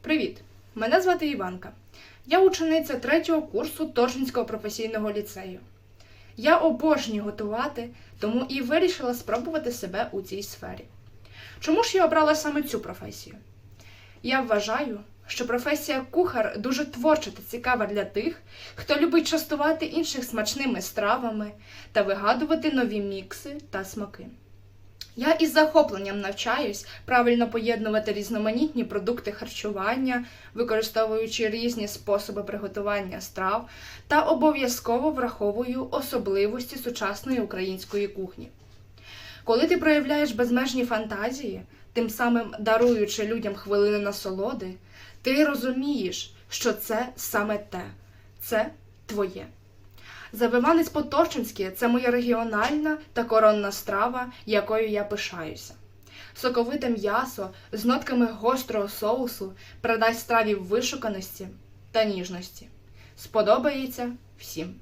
Привіт! Мене звати Іванка. Я учениця третього курсу Торжинського професійного ліцею. Я обожнюю готувати, тому і вирішила спробувати себе у цій сфері. Чому ж я обрала саме цю професію? Я вважаю, що професія кухар дуже творча та цікава для тих, хто любить частувати інших смачними стравами та вигадувати нові мікси та смаки. Я із захопленням навчаюсь правильно поєднувати різноманітні продукти харчування, використовуючи різні способи приготування страв та обов'язково враховую особливості сучасної української кухні. Коли ти проявляєш безмежні фантазії, тим самим даруючи людям хвилини насолоди, ти розумієш, що це саме те, це твоє. Забиванець по-торчинськи це моя регіональна та коронна страва, якою я пишаюся. Соковите м'ясо з нотками гострого соусу придасть страві вишуканості та ніжності. Сподобається всім.